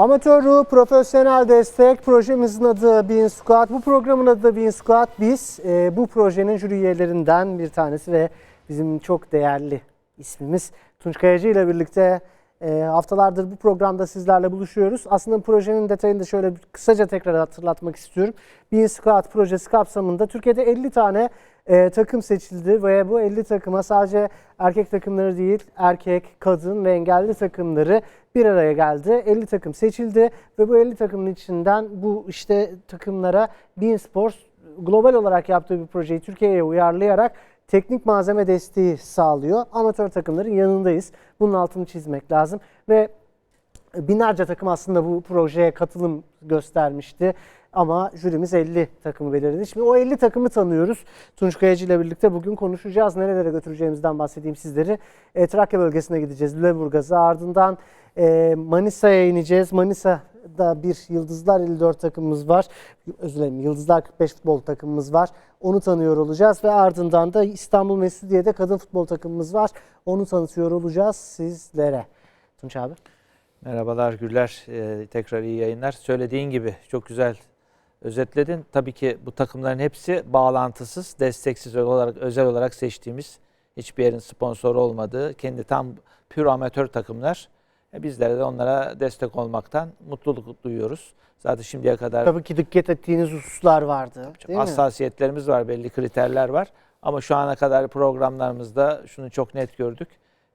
Amatör ruh, profesyonel destek. Projemizin adı Bean Squad. Bu programın adı da Bean Squad. Biz e, bu projenin jüri üyelerinden bir tanesi ve bizim çok değerli ismimiz Tunç Kayacı ile birlikte e, haftalardır bu programda sizlerle buluşuyoruz. Aslında projenin detayını da şöyle kısaca tekrar hatırlatmak istiyorum. Bean Squad projesi kapsamında Türkiye'de 50 tane e, takım seçildi ve bu 50 takıma sadece erkek takımları değil, erkek, kadın ve engelli takımları bir araya geldi. 50 takım seçildi ve bu 50 takımın içinden bu işte takımlara Bean Sports global olarak yaptığı bir projeyi Türkiye'ye uyarlayarak teknik malzeme desteği sağlıyor. Amatör takımların yanındayız. Bunun altını çizmek lazım ve binlerce takım aslında bu projeye katılım göstermişti. Ama jürimiz 50 takımı belirledi. Şimdi o 50 takımı tanıyoruz. Tunç Kayacı ile birlikte bugün konuşacağız. Nerelere götüreceğimizden bahsedeyim sizleri. E, Trakya bölgesine gideceğiz. Lüleburgaz'a ardından e, Manisa'ya ineceğiz. Manisa'da bir Yıldızlar 54 takımımız var. Özür dilerim Yıldızlar 45 futbol takımımız var. Onu tanıyor olacağız ve ardından da İstanbul Mesudiye'de kadın futbol takımımız var. Onu tanıtıyor olacağız sizlere. Tunç abi. Merhabalar Güller. Ee, tekrar iyi yayınlar. Söylediğin gibi çok güzel özetledin. Tabii ki bu takımların hepsi bağlantısız, desteksiz olarak özel olarak seçtiğimiz hiçbir yerin sponsoru olmadığı kendi tam pür amatör takımlar. E, bizlere de onlara destek olmaktan mutluluk duyuyoruz. Zaten şimdiye kadar Tabii ki dikkat ettiğiniz hususlar vardı. Değil mi? hassasiyetlerimiz var, belli kriterler var. Ama şu ana kadar programlarımızda şunu çok net gördük.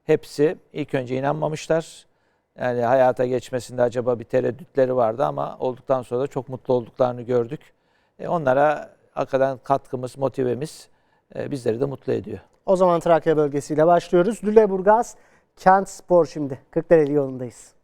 Hepsi ilk önce inanmamışlar. Yani hayata geçmesinde acaba bir tereddütleri vardı ama olduktan sonra da çok mutlu olduklarını gördük. E, onlara hakikaten katkımız, motivemiz e, bizleri de mutlu ediyor. O zaman Trakya bölgesiyle başlıyoruz. Lüleburgaz Kent Spor şimdi. Kırklareli yolundayız.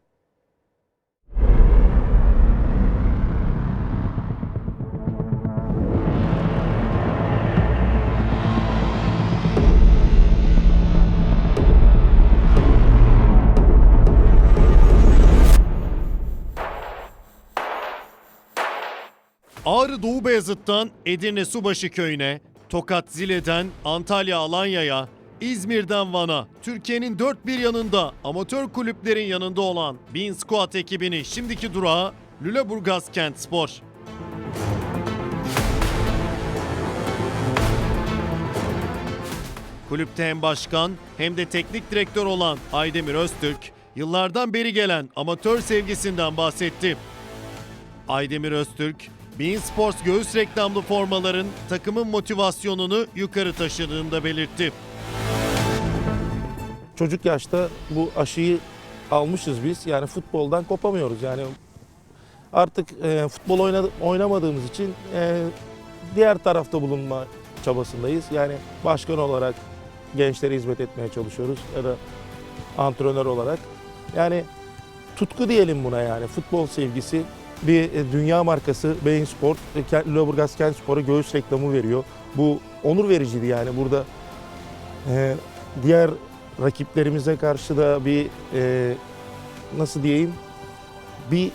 Ağrı Doğu Beyazıt'tan Edirne Subaşı Köyü'ne, Tokat Zile'den Antalya Alanya'ya, İzmir'den Van'a, Türkiye'nin dört bir yanında amatör kulüplerin yanında olan Bean Squad ekibinin şimdiki durağı Lüleburgaz Kent Spor. Kulüpte hem başkan hem de teknik direktör olan Aydemir Öztürk, yıllardan beri gelen amatör sevgisinden bahsetti. Aydemir Öztürk, Bein Sports göğüs reklamlı formaların takımın motivasyonunu yukarı taşıdığını da belirtti. çocuk yaşta bu aşıyı almışız biz. Yani futboldan kopamıyoruz. Yani artık e, futbol oynadı, oynamadığımız için e, diğer tarafta bulunma çabasındayız. Yani başkan olarak gençlere hizmet etmeye çalışıyoruz ya da antrenör olarak. Yani tutku diyelim buna yani futbol sevgisi bir e, dünya markası Bein Sport, e, Lüleburgaz Kent Spor'a göğüs reklamı veriyor. Bu onur vericiydi yani burada e, diğer rakiplerimize karşı da bir e, nasıl diyeyim bir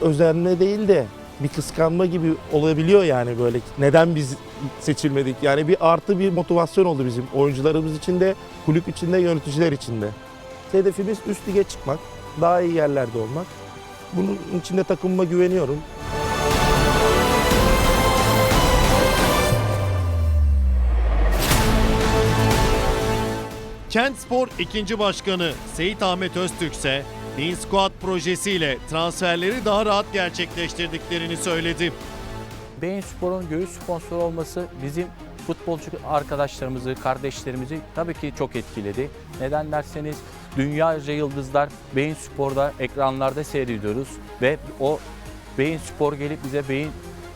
özenme değil de bir kıskanma gibi olabiliyor yani böyle neden biz seçilmedik yani bir artı bir motivasyon oldu bizim oyuncularımız için de kulüp içinde yöneticiler için de. Hedefimiz üst lige çıkmak, daha iyi yerlerde olmak. Bunun içinde takımıma güveniyorum. Kent Spor 2. Başkanı Seyit Ahmet Öztürk ise Bean Squad projesiyle transferleri daha rahat gerçekleştirdiklerini söyledi. Beyin Spor'un göğüs sponsoru olması bizim futbolcu arkadaşlarımızı, kardeşlerimizi tabii ki çok etkiledi. Neden derseniz dünyaca yıldızlar Beyin Spor'da ekranlarda seyrediyoruz ve o Beyin Spor gelip bize Beyin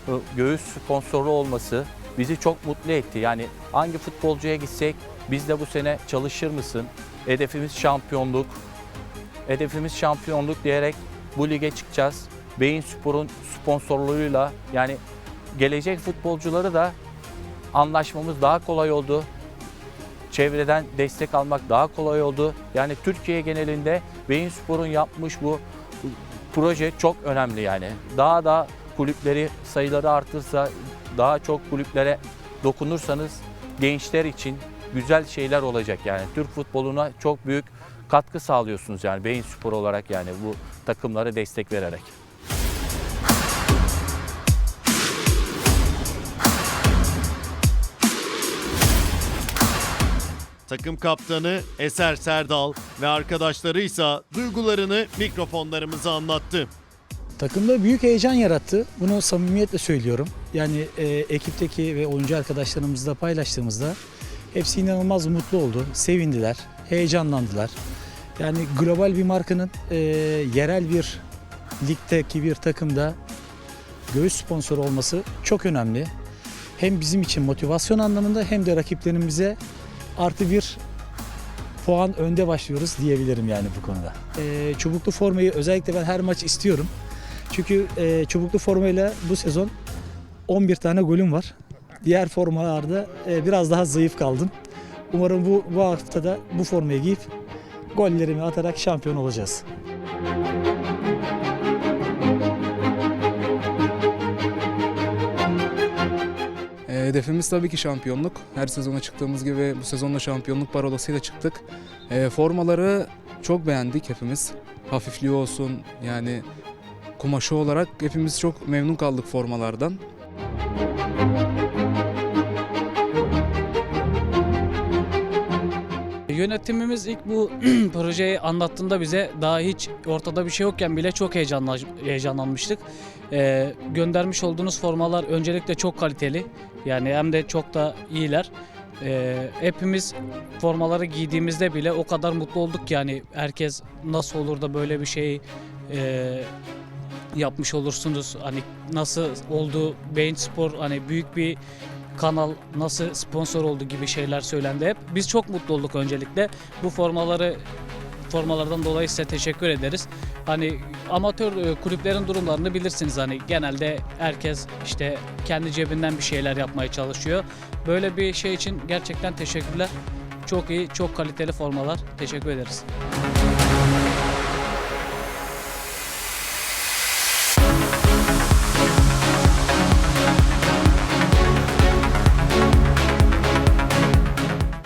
e, göğüs sponsoru olması bizi çok mutlu etti. Yani hangi futbolcuya gitsek biz de bu sene çalışır mısın? Hedefimiz şampiyonluk. Hedefimiz şampiyonluk diyerek bu lige çıkacağız. Beyin Spor'un sponsorluğuyla yani gelecek futbolcuları da anlaşmamız daha kolay oldu. Çevreden destek almak daha kolay oldu. Yani Türkiye genelinde Beyin Spor'un yapmış bu proje çok önemli yani. Daha da kulüpleri sayıları artırsa, daha çok kulüplere dokunursanız gençler için güzel şeyler olacak yani. Türk futboluna çok büyük katkı sağlıyorsunuz yani Beyin Spor olarak yani bu takımlara destek vererek. Takım kaptanı Eser Serdal ve arkadaşları ise duygularını mikrofonlarımıza anlattı. Takımda büyük heyecan yarattı. Bunu samimiyetle söylüyorum. Yani e, ekipteki ve oyuncu arkadaşlarımızla paylaştığımızda hepsi inanılmaz mutlu oldu. Sevindiler, heyecanlandılar. Yani global bir markanın e, yerel bir ligdeki bir takımda göğüs sponsoru olması çok önemli. Hem bizim için motivasyon anlamında hem de rakiplerimize artı bir puan önde başlıyoruz diyebilirim yani bu konuda. E, çubuklu formayı özellikle ben her maç istiyorum. Çünkü e, çubuklu formayla bu sezon 11 tane golüm var. Diğer formalarda e, biraz daha zayıf kaldım. Umarım bu bu haftada bu formayı giyip gollerimi atarak şampiyon olacağız. Hedefimiz tabii ki şampiyonluk. Her sezona çıktığımız gibi bu sezonda şampiyonluk parolasıyla çıktık. E, formaları çok beğendik hepimiz. Hafifliği olsun yani kumaşı olarak hepimiz çok memnun kaldık formalardan. Yönetimimiz ilk bu projeyi anlattığında bize daha hiç ortada bir şey yokken bile çok heyecanla, heyecanlanmıştık. Ee, göndermiş olduğunuz formalar öncelikle çok kaliteli. Yani hem de çok da iyiler. Ee, hepimiz formaları giydiğimizde bile o kadar mutlu olduk ki yani herkes nasıl olur da böyle bir şey e, yapmış olursunuz. Hani nasıl oldu Beyin Spor hani büyük bir kanal nasıl sponsor oldu gibi şeyler söylendi hep. Biz çok mutlu olduk öncelikle. Bu formaları formalardan dolayı size teşekkür ederiz. Hani amatör e, kulüplerin durumlarını bilirsiniz hani genelde herkes işte kendi cebinden bir şeyler yapmaya çalışıyor. Böyle bir şey için gerçekten teşekkürler. Çok iyi, çok kaliteli formalar. Teşekkür ederiz.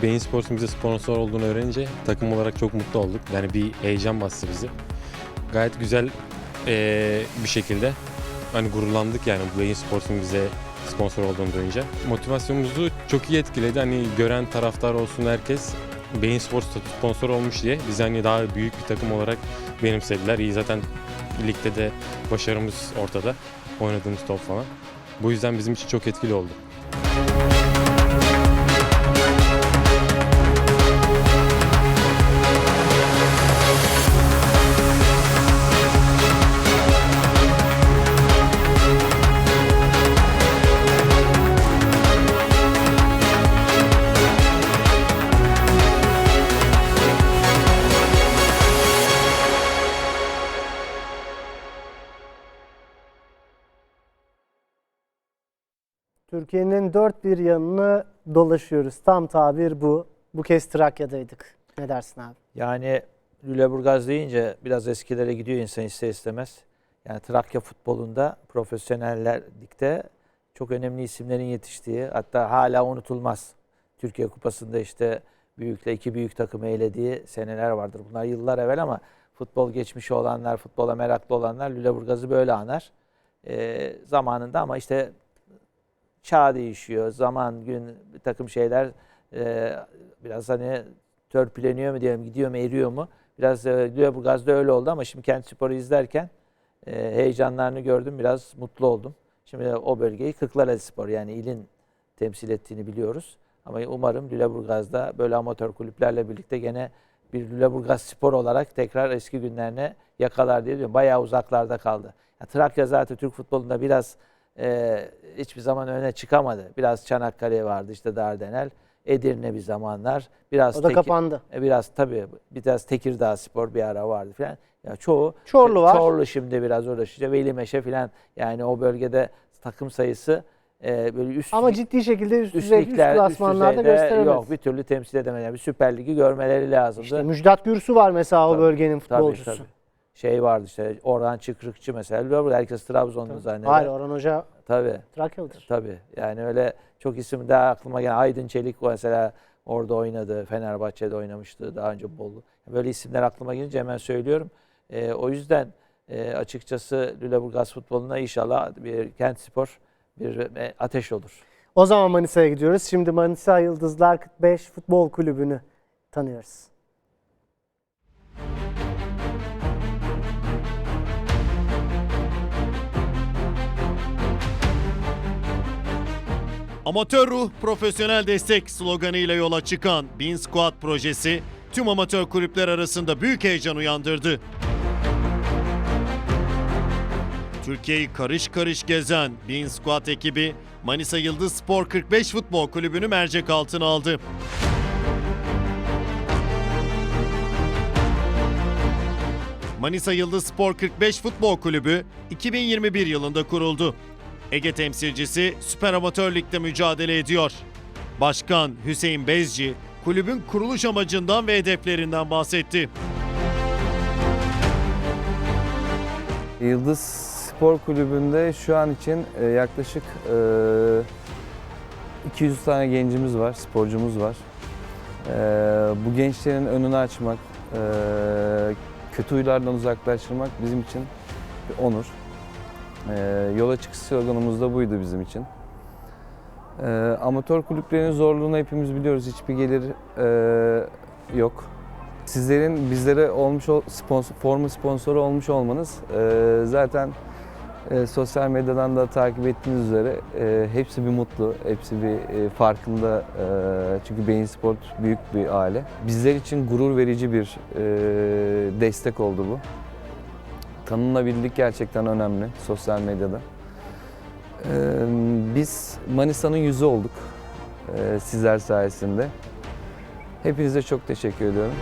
Beyin Sports'un bize sponsor olduğunu öğrenince takım olarak çok mutlu olduk. Yani bir heyecan bastı bizi. Gayet güzel eee, bir şekilde hani gururlandık yani Beyin Sports'un bize sponsor olduğunu duyunca. Motivasyonumuzu çok iyi etkiledi. Hani gören taraftar olsun herkes Beyin Sports sponsor olmuş diye bizi hani daha büyük bir takım olarak benimsediler. İyi zaten ligde de başarımız ortada. Oynadığımız top falan. Bu yüzden bizim için çok etkili oldu. Türkiye'nin dört bir yanını dolaşıyoruz. Tam tabir bu. Bu kez Trakya'daydık. Ne dersin abi? Yani Lüleburgaz deyince biraz eskilere gidiyor insan ister istemez. Yani Trakya futbolunda profesyoneller ligde çok önemli isimlerin yetiştiği hatta hala unutulmaz. Türkiye Kupası'nda işte büyükle iki büyük takımı elediği seneler vardır. Bunlar yıllar evvel ama futbol geçmişi olanlar, futbola meraklı olanlar Lüleburgaz'ı böyle anar. Ee, zamanında ama işte çağ değişiyor. Zaman, gün bir takım şeyler e, biraz hani törpüleniyor mu diyelim, gidiyor mu, eriyor mu? Biraz e, Lüleburgaz'da öyle oldu ama şimdi Kent Spor'u izlerken e, heyecanlarını gördüm. Biraz mutlu oldum. Şimdi o bölgeyi Kırklareli Spor yani ilin temsil ettiğini biliyoruz. Ama umarım Lüleburgaz'da böyle amatör kulüplerle birlikte gene bir Lüleburgaz Spor olarak tekrar eski günlerine yakalar diye diyorum. Bayağı uzaklarda kaldı. Ya, Trakya zaten Türk futbolunda biraz e, hiçbir zaman öne çıkamadı. Biraz Çanakkale vardı işte Dardanel. Edirne bir zamanlar. Biraz O da Teki- kapandı. e, biraz tabii biraz Tekirdağ Spor bir ara vardı filan. Ya çoğu Çorlu var. Çorlu şimdi biraz uğraşıyor. Velimeşe filan yani o bölgede takım sayısı e, böyle üst Ama ciddi şekilde üst düzey üst klasmanlarda gösteremez. yok bir türlü temsil. Yani bir Süper Ligi görmeleri lazımdı. İşte Müjdat Gürsü var mesela o Tabii, bölgenin tabii, futbolcusu. tabii. Şey vardı işte Orhan Çıkrıkçı mesela. Musun? Herkes Trabzonlu zanneder. Hayır Orhan Hoca Tabii. Trakyalıdır. Tabii. Yani öyle çok isim daha aklıma gelen Aydın Çelik mesela orada oynadı. Fenerbahçe'de oynamıştı daha önce Bolu. Böyle isimler aklıma gelince hemen söylüyorum. E, o yüzden e, açıkçası Lüleburgaz futboluna inşallah bir kent spor bir e, ateş olur. O zaman Manisa'ya gidiyoruz. Şimdi Manisa Yıldızlar 45 Futbol Kulübü'nü tanıyoruz. Amatör ruh, profesyonel destek sloganıyla yola çıkan Bean Squad projesi tüm amatör kulüpler arasında büyük heyecan uyandırdı. Türkiye'yi karış karış gezen Bean Squad ekibi Manisa Yıldız Spor 45 Futbol Kulübü'nü mercek altına aldı. Manisa Yıldız Spor 45 Futbol Kulübü 2021 yılında kuruldu. Ege temsilcisi Süper Amatör Lig'de mücadele ediyor. Başkan Hüseyin Bezci, kulübün kuruluş amacından ve hedeflerinden bahsetti. Yıldız Spor Kulübü'nde şu an için e, yaklaşık e, 200 tane gencimiz var, sporcumuz var. E, Bu gençlerin önünü açmak, e, kötü huylardan uzaklaştırmak bizim için bir onur. E, Yola çıkış sloganımız da buydu bizim için. E, Amatör kulüplerin zorluğunu hepimiz biliyoruz. Hiçbir gelir e, yok. Sizlerin bizlere olmuş ol- sponsor, forma sponsoru olmuş olmanız e, zaten e, sosyal medyadan da takip ettiğiniz üzere e, hepsi bir mutlu, hepsi bir e, farkında. E, çünkü Beyin Sport büyük bir aile. Bizler için gurur verici bir e, destek oldu bu. Tanınabildik gerçekten önemli sosyal medyada. E, biz Manisa'nın yüzü olduk e, sizler sayesinde. Hepinize çok teşekkür ediyorum.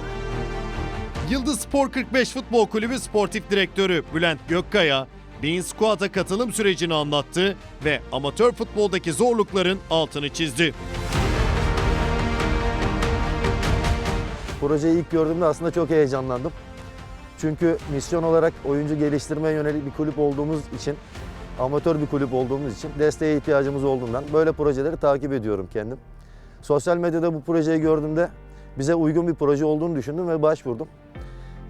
Yıldız Spor 45 Futbol Kulübü Sportif Direktörü Bülent Gökkaya, Bean Squad'a katılım sürecini anlattı ve amatör futboldaki zorlukların altını çizdi. Projeyi ilk gördüğümde aslında çok heyecanlandım. Çünkü misyon olarak oyuncu geliştirmeye yönelik bir kulüp olduğumuz için, amatör bir kulüp olduğumuz için desteğe ihtiyacımız olduğundan böyle projeleri takip ediyorum kendim. Sosyal medyada bu projeyi gördüğümde bize uygun bir proje olduğunu düşündüm ve başvurdum.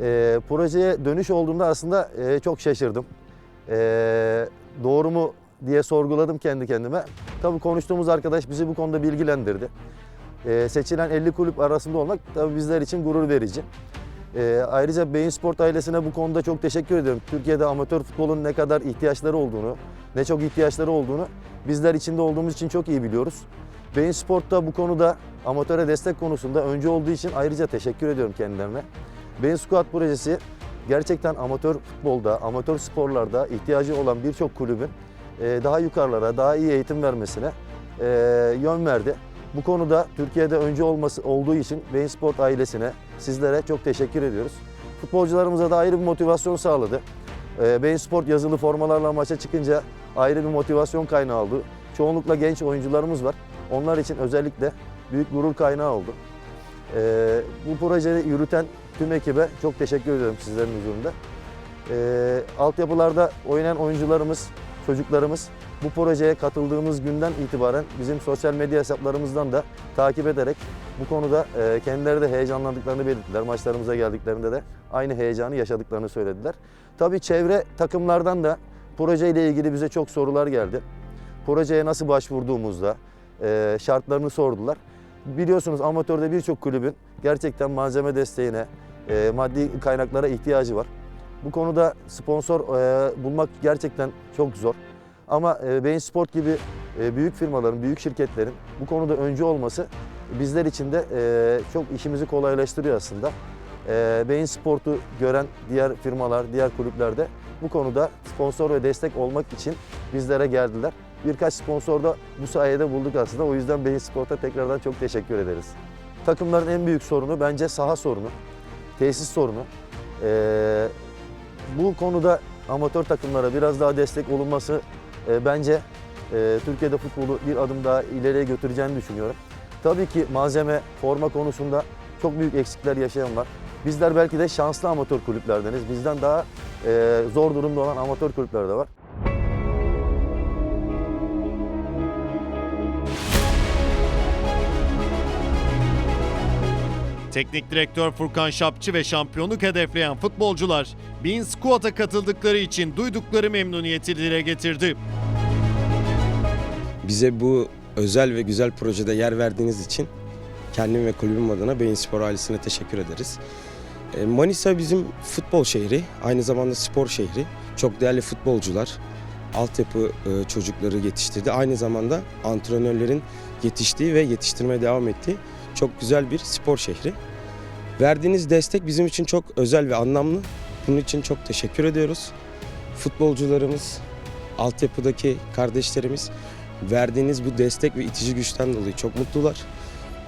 Ee, projeye dönüş olduğunda aslında e, çok şaşırdım. Ee, doğru mu diye sorguladım kendi kendime. Tabii konuştuğumuz arkadaş bizi bu konuda bilgilendirdi. Ee, seçilen 50 kulüp arasında olmak tabii bizler için gurur verici. Ee, ayrıca Beyin Sport ailesine bu konuda çok teşekkür ediyorum. Türkiye'de amatör futbolun ne kadar ihtiyaçları olduğunu, ne çok ihtiyaçları olduğunu bizler içinde olduğumuz için çok iyi biliyoruz. Beyin Sport da bu konuda amatöre destek konusunda öncü olduğu için ayrıca teşekkür ediyorum kendilerine. Beyin Squad projesi gerçekten amatör futbolda, amatör sporlarda ihtiyacı olan birçok kulübün e, daha yukarılara, daha iyi eğitim vermesine e, yön verdi. Bu konuda Türkiye'de öncü olması olduğu için Beyin Sport ailesine, sizlere çok teşekkür ediyoruz. Futbolcularımıza da ayrı bir motivasyon sağladı. Ee, Beyin Sport yazılı formalarla maça çıkınca ayrı bir motivasyon kaynağı oldu. Çoğunlukla genç oyuncularımız var. Onlar için özellikle büyük gurur kaynağı oldu. Ee, bu projeyi yürüten tüm ekibe çok teşekkür ediyorum sizlerin huzurunda. Ee, altyapılarda oynayan oyuncularımız, çocuklarımız bu projeye katıldığımız günden itibaren bizim sosyal medya hesaplarımızdan da takip ederek bu konuda e, kendileri de heyecanlandıklarını belirttiler. Maçlarımıza geldiklerinde de aynı heyecanı yaşadıklarını söylediler. Tabii çevre takımlardan da projeyle ilgili bize çok sorular geldi. Projeye nasıl başvurduğumuzda e, şartlarını sordular. Biliyorsunuz amatörde birçok kulübün gerçekten malzeme desteğine, e, maddi kaynaklara ihtiyacı var. Bu konuda sponsor bulmak gerçekten çok zor. Ama e, Beyin Sport gibi e, büyük firmaların, büyük şirketlerin bu konuda öncü olması bizler için de e, çok işimizi kolaylaştırıyor aslında. Beyin Sport'u gören diğer firmalar, diğer kulüpler de bu konuda sponsor ve destek olmak için bizlere geldiler. Birkaç sponsor da bu sayede bulduk aslında. O yüzden Beyin Sport'a tekrardan çok teşekkür ederiz. Takımların en büyük sorunu bence saha sorunu, tesis sorunu. E, bu konuda amatör takımlara biraz daha destek olunması e, bence e, Türkiye'de futbolu bir adım daha ileriye götüreceğini düşünüyorum. Tabii ki malzeme, forma konusunda çok büyük eksikler yaşayan var. Bizler belki de şanslı amatör kulüplerdeniz. Bizden daha e, zor durumda olan amatör kulüpler de var. Teknik direktör Furkan Şapçı ve şampiyonluk hedefleyen futbolcular Bean Squad'a katıldıkları için duydukları memnuniyeti dile getirdi. Bize bu özel ve güzel projede yer verdiğiniz için kendim ve kulübüm adına Beyin Spor ailesine teşekkür ederiz. E, Manisa bizim futbol şehri, aynı zamanda spor şehri. Çok değerli futbolcular, altyapı e, çocukları yetiştirdi. Aynı zamanda antrenörlerin yetiştiği ve yetiştirmeye devam ettiği çok güzel bir spor şehri. Verdiğiniz destek bizim için çok özel ve anlamlı. Bunun için çok teşekkür ediyoruz. Futbolcularımız, altyapıdaki kardeşlerimiz verdiğiniz bu destek ve itici güçten dolayı çok mutlular.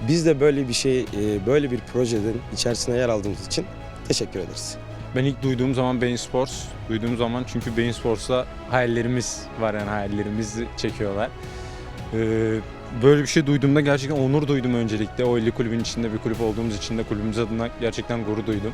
Biz de böyle bir şey, e, böyle bir projenin içerisine yer aldığımız için teşekkür ederiz. Ben ilk duyduğum zaman Bein Sports. Duyduğum zaman çünkü Bein Sports'la hayallerimiz var yani hayallerimizi çekiyorlar. Ee, böyle bir şey duyduğumda gerçekten onur duydum öncelikle. O 50 kulübün içinde bir kulüp olduğumuz için de kulübümüz adına gerçekten gurur duydum.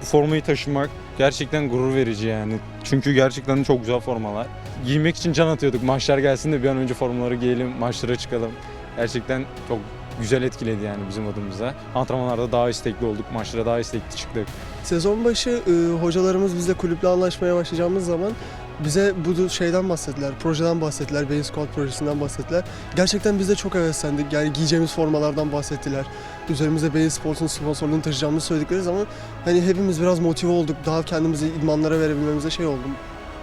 Bu formayı taşımak gerçekten gurur verici yani. Çünkü gerçekten çok güzel formalar. Giymek için can atıyorduk. Maçlar gelsin de bir an önce formaları giyelim, maçlara çıkalım. Gerçekten çok güzel etkiledi yani bizim adımıza. Antrenmanlarda daha istekli olduk, maçlara daha istekli çıktık. Sezon başı e, hocalarımız bizle kulüple anlaşmaya başlayacağımız zaman bize bu şeyden bahsettiler, projeden bahsettiler, Beyin Squad projesinden bahsettiler. Gerçekten biz de çok heveslendik. Yani giyeceğimiz formalardan bahsettiler. Üzerimize Beyin Sports'un sponsorluğunu taşıyacağımızı söyledikleri zaman hani hepimiz biraz motive olduk. Daha kendimizi idmanlara verebilmemize şey oldum.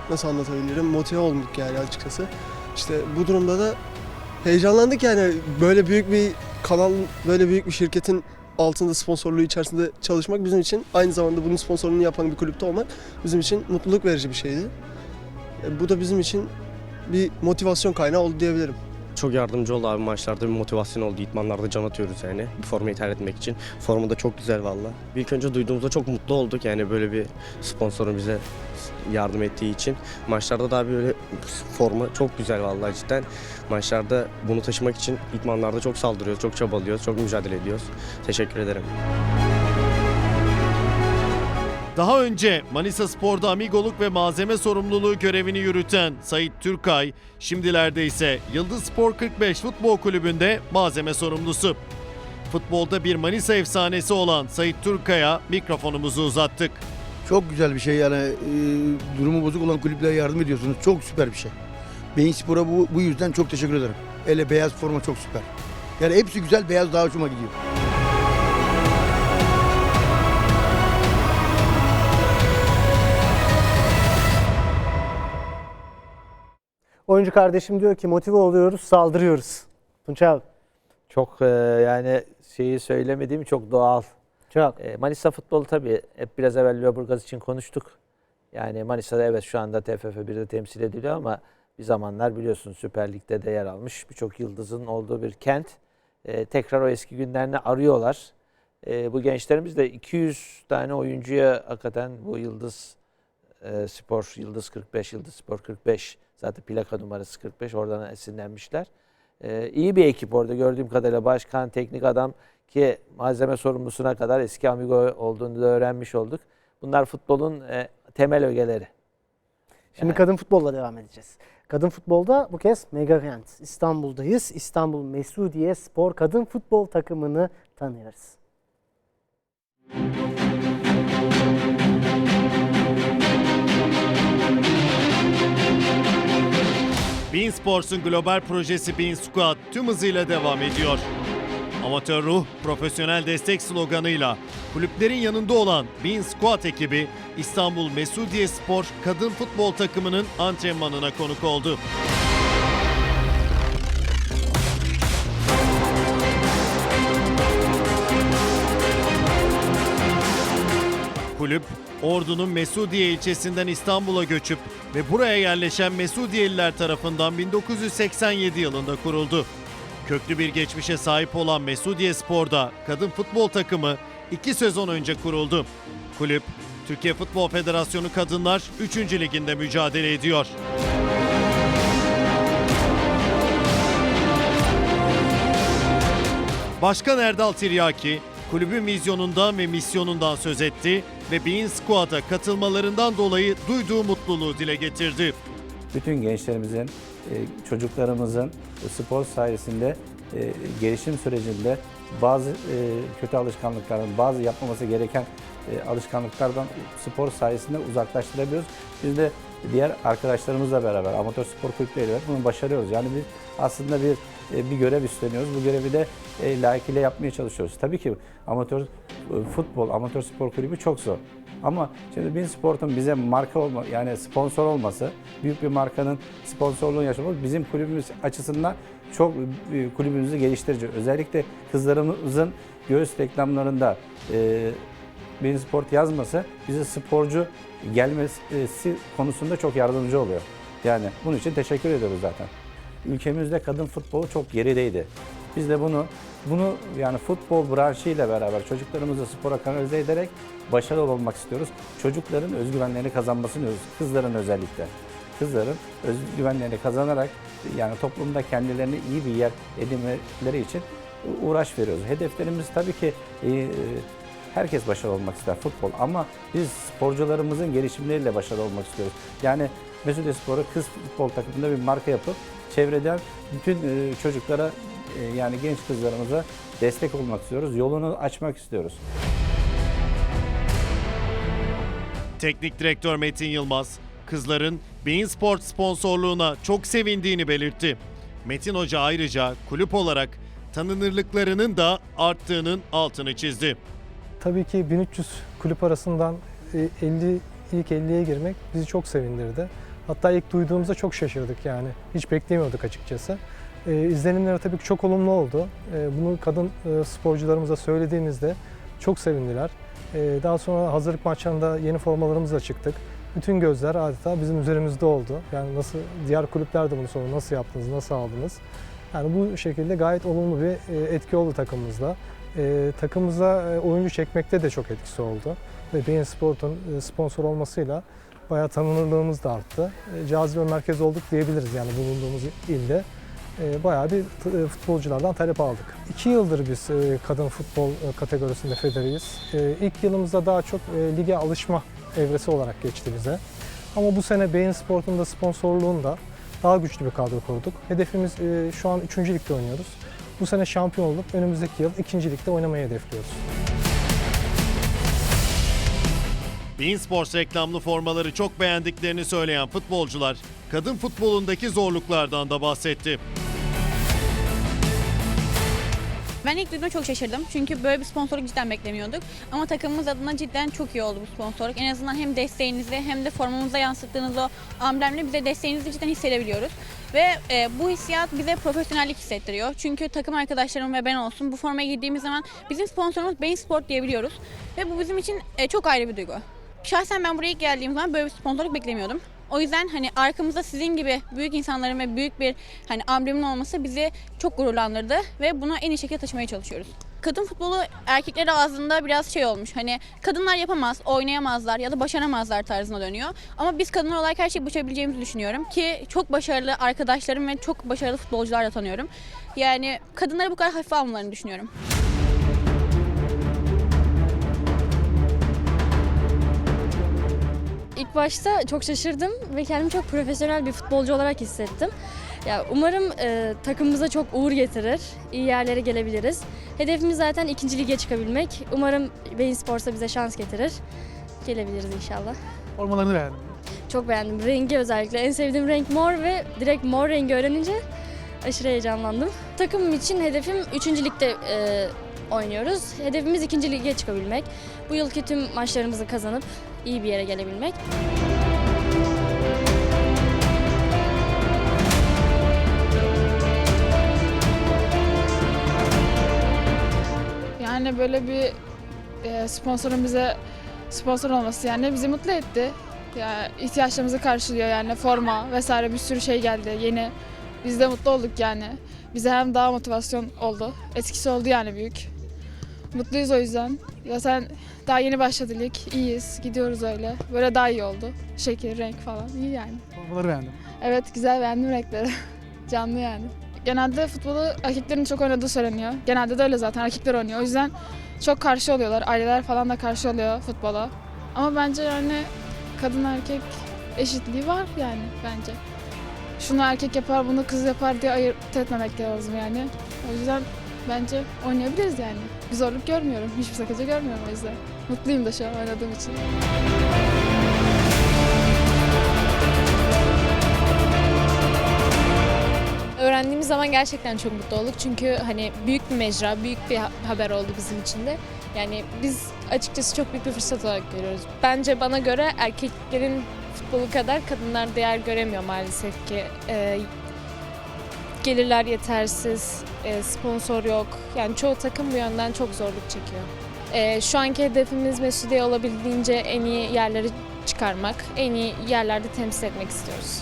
Nasıl anlatabilirim? Motive olduk yani açıkçası. İşte bu durumda da heyecanlandık yani böyle büyük bir kanal, böyle büyük bir şirketin altında sponsorluğu içerisinde çalışmak bizim için aynı zamanda bunun sponsorluğunu yapan bir kulüpte olmak bizim için mutluluk verici bir şeydi. E, Bu da bizim için bir motivasyon kaynağı oldu diyebilirim. Çok yardımcı oldu abi maçlarda bir motivasyon oldu. İtmanlarda can atıyoruz yani bu formayı tercih etmek için. Forma da çok güzel valla. İlk önce duyduğumuzda çok mutlu olduk yani böyle bir sponsorun bize yardım ettiği için. Maçlarda da böyle forma çok güzel vallahi cidden. Maçlarda bunu taşımak için itmanlarda çok saldırıyoruz, çok çabalıyoruz, çok mücadele ediyoruz. Teşekkür ederim. Daha önce Manisa Spor'da amigoluk ve malzeme sorumluluğu görevini yürüten Sait Türkay, şimdilerde ise Yıldız Spor 45 Futbol Kulübü'nde malzeme sorumlusu. Futbolda bir Manisa efsanesi olan Sait Türkay'a mikrofonumuzu uzattık. Çok güzel bir şey yani e, durumu bozuk olan kulüplere yardım ediyorsunuz. Çok süper bir şey. Beyin Spor'a bu, bu yüzden çok teşekkür ederim. Hele beyaz forma çok süper. Yani hepsi güzel, beyaz daha hoşuma gidiyor. Oyuncu kardeşim diyor ki motive oluyoruz, saldırıyoruz. Tunç abi. Çok e, yani şeyi söylemediğim çok doğal. Çok. E, Manisa futbolu tabii hep biraz evvel Lüleburgaz için konuştuk. Yani Manisa'da evet şu anda TFF 1'de temsil ediliyor ama bir zamanlar biliyorsun Süper Lig'de de yer almış. Birçok yıldızın olduğu bir kent. E, tekrar o eski günlerini arıyorlar. E, bu gençlerimiz de 200 tane oyuncuya hakikaten bu Yıldız e, Spor, Yıldız 45, Yıldız Spor 45 zaten plaka numarası 45 oradan esinlenmişler. E, iyi bir ekip orada gördüğüm kadarıyla başkan, teknik adam ki malzeme sorumlusuna kadar eski amigo olduğunu da öğrenmiş olduk. Bunlar futbolun e, temel ögeleri. Şimdi Yani. kadın futbolla devam edeceğiz. Kadın futbolda bu kez Mega Kent İstanbul'dayız. İstanbul Mesudiye Spor kadın futbol takımını tanıyoruz. Bein Sports'un global projesi Bein Squad tüm hızıyla devam ediyor. Amatör ruh, profesyonel destek sloganıyla kulüplerin yanında olan Bein Squad ekibi İstanbul Mesudiye Spor kadın futbol takımının antrenmanına konuk oldu. Kulüp, Ordu'nun Mesudiye ilçesinden İstanbul'a göçüp ve buraya yerleşen Mesudiyeliler tarafından 1987 yılında kuruldu. Köklü bir geçmişe sahip olan Mesudiye Spor'da kadın futbol takımı iki sezon önce kuruldu. Kulüp, Türkiye Futbol Federasyonu Kadınlar 3. Liginde mücadele ediyor. Başkan Erdal Tiryaki, kulübün vizyonundan ve misyonundan söz etti ve Bein Squad'a katılmalarından dolayı duyduğu mutluluğu dile getirdi. bütün gençlerimizin, e, çocuklarımızın spor sayesinde e, gelişim sürecinde bazı e, kötü alışkanlıklardan, bazı yapmaması gereken alışkanlıklardan spor sayesinde uzaklaştırabiliyoruz. Biz de diğer arkadaşlarımızla beraber, amatör spor kulüpleriyle bunu başarıyoruz. Yani biz aslında bir bir görev üstleniyoruz. Bu görevi de layıkıyla yapmaya çalışıyoruz. Tabii ki amatör futbol, amatör spor kulübü çok zor. Ama şimdi Bin Sport'un bize marka olma, yani sponsor olması, büyük bir markanın sponsorluğunu yaşamak bizim kulübümüz açısından çok kulübümüzü geliştirici. Özellikle kızlarımızın göğüs reklamlarında e, Bein Sport yazması bize sporcu gelmesi konusunda çok yardımcı oluyor. Yani bunun için teşekkür ediyoruz zaten. Ülkemizde kadın futbolu çok gerideydi. Biz de bunu bunu yani futbol branşıyla beraber çocuklarımızı spora kanalize ederek başarılı olmak istiyoruz. Çocukların özgüvenlerini kazanmasını istiyoruz. Kızların özellikle. Kızların özgüvenlerini kazanarak yani toplumda kendilerini iyi bir yer edinmeleri için uğraş veriyoruz. Hedeflerimiz tabii ki e, herkes başarılı olmak ister futbol ama biz sporcularımızın gelişimleriyle başarılı olmak istiyoruz. Yani Mesudiye Spor'u kız futbol takımında bir marka yapıp çevreden bütün e, çocuklara e, yani genç kızlarımıza destek olmak istiyoruz. Yolunu açmak istiyoruz. Teknik direktör Metin Yılmaz, kızların Bein Sport sponsorluğuna çok sevindiğini belirtti. Metin Hoca ayrıca kulüp olarak tanınırlıklarının da arttığının altını çizdi. Tabii ki 1300 kulüp arasından e, 50 ilk 50'ye girmek bizi çok sevindirdi. Hatta ilk duyduğumuzda çok şaşırdık yani. Hiç beklemiyorduk açıkçası. E, izlenimleri tabii ki çok olumlu oldu. E, bunu kadın e, sporcularımıza söylediğimizde çok sevindiler. E, daha sonra hazırlık maçlarında yeni formalarımızla çıktık. Bütün gözler adeta bizim üzerimizde oldu. Yani nasıl diğer kulüpler de bunu sordu. Nasıl yaptınız, nasıl aldınız? Yani bu şekilde gayet olumlu bir e, etki oldu takımımızda. E, takımımıza oyuncu çekmekte de çok etkisi oldu. Ve Bein Sport'un e, sponsor olmasıyla bayağı tanınırlığımız da arttı. E, cazibe merkezi olduk diyebiliriz yani bulunduğumuz ilde. E, bayağı bir e, futbolculardan talep aldık. İki yıldır biz e, kadın futbol kategorisinde federiyiz. İlk yılımızda daha çok lige alışma evresi olarak geçti bize. Ama bu sene Bein Sport'un da sponsorluğunda daha güçlü bir kadro kurduk. Hedefimiz şu an 3. ligde oynuyoruz. Bu sene şampiyon olup önümüzdeki yıl 2. ligde oynamayı hedefliyoruz. Bein Sports reklamlı formaları çok beğendiklerini söyleyen futbolcular, kadın futbolundaki zorluklardan da bahsetti. Ben ilk duyduğumda çok şaşırdım. Çünkü böyle bir sponsorluk cidden beklemiyorduk. Ama takımımız adına cidden çok iyi oldu bu sponsorluk. En azından hem desteğinizi hem de formamıza yansıttığınız o amblemle bize desteğinizi cidden hissedebiliyoruz. Ve e, bu hissiyat bize profesyonellik hissettiriyor. Çünkü takım arkadaşlarım ve ben olsun bu formaya giydiğimiz zaman bizim sponsorumuz Bein Sport diyebiliyoruz. Ve bu bizim için e, çok ayrı bir duygu. Şahsen ben buraya ilk geldiğim zaman böyle bir sponsorluk beklemiyordum. O yüzden hani arkamızda sizin gibi büyük insanların ve büyük bir hani amblemin olması bizi çok gururlandırdı ve bunu en iyi şekilde taşımaya çalışıyoruz. Kadın futbolu erkekler ağzında biraz şey olmuş. Hani kadınlar yapamaz, oynayamazlar ya da başaramazlar tarzına dönüyor. Ama biz kadınlar olarak her şeyi başarabileceğimizi düşünüyorum ki çok başarılı arkadaşlarım ve çok başarılı futbolcular da tanıyorum. Yani kadınları bu kadar hafife almalarını düşünüyorum. İlk başta çok şaşırdım ve kendimi çok profesyonel bir futbolcu olarak hissettim. Ya umarım e, takımımıza çok uğur getirir, iyi yerlere gelebiliriz. Hedefimiz zaten ikinci lige çıkabilmek. Umarım Bein Sports'a bize şans getirir. Gelebiliriz inşallah. Formalarını beğendim. Çok beğendim. Rengi özellikle. En sevdiğim renk mor ve direkt mor rengi öğrenince aşırı heyecanlandım. Takımım için hedefim 3. ligde e, oynuyoruz. Hedefimiz 2. lige çıkabilmek. Bu yılki tüm maçlarımızı kazanıp iyi bir yere gelebilmek. Yani böyle bir e, sponsorun bize sponsor olması yani bizi mutlu etti. Ya ihtiyaçlarımızı karşılıyor yani forma vesaire bir sürü şey geldi yeni. Biz de mutlu olduk yani. Bize hem daha motivasyon oldu. Etkisi oldu yani büyük. Mutluyuz o yüzden. Zaten daha yeni başladı lig. İyiyiz. Gidiyoruz öyle. Böyle daha iyi oldu. Şekil, renk falan. iyi yani. Formaları beğendim. Evet güzel beğendim renkleri. Canlı yani. Genelde futbolu erkeklerin çok oynadığı söyleniyor. Genelde de öyle zaten erkekler oynuyor. O yüzden çok karşı oluyorlar. Aileler falan da karşı oluyor futbola. Ama bence yani kadın erkek eşitliği var yani bence. şunu erkek yapar, bunu kız yapar diye ayırt etmemek lazım yani. O yüzden bence oynayabiliriz yani. Bir zorluk görmüyorum. Hiçbir sakınca görmüyorum o yüzden. Mutluyum da şu an oynadığım için. Öğrendiğimiz zaman gerçekten çok mutlu olduk. Çünkü hani büyük bir mecra, büyük bir ha- haber oldu bizim için de. Yani biz açıkçası çok büyük bir fırsat olarak görüyoruz. Bence bana göre erkeklerin futbolu kadar kadınlar değer göremiyor maalesef ki. Ee, gelirler yetersiz, e, sponsor yok. Yani çoğu takım bu yönden çok zorluk çekiyor. Ee, şu anki hedefimiz Mesudiye olabildiğince en iyi yerlere çıkarmak, en iyi yerlerde temsil etmek istiyoruz.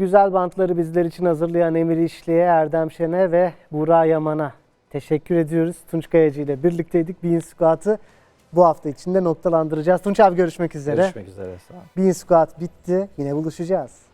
Güzel bantları bizler için hazırlayan Emir İşli'ye, Erdem Şen'e ve Buğra Yaman'a teşekkür ediyoruz. Tunç Kayacı ile birlikteydik. Bean Squat'ı bu hafta içinde noktalandıracağız. Tunç abi görüşmek üzere. Görüşmek üzere. Sağ olun. Bean Squat bitti. Yine buluşacağız.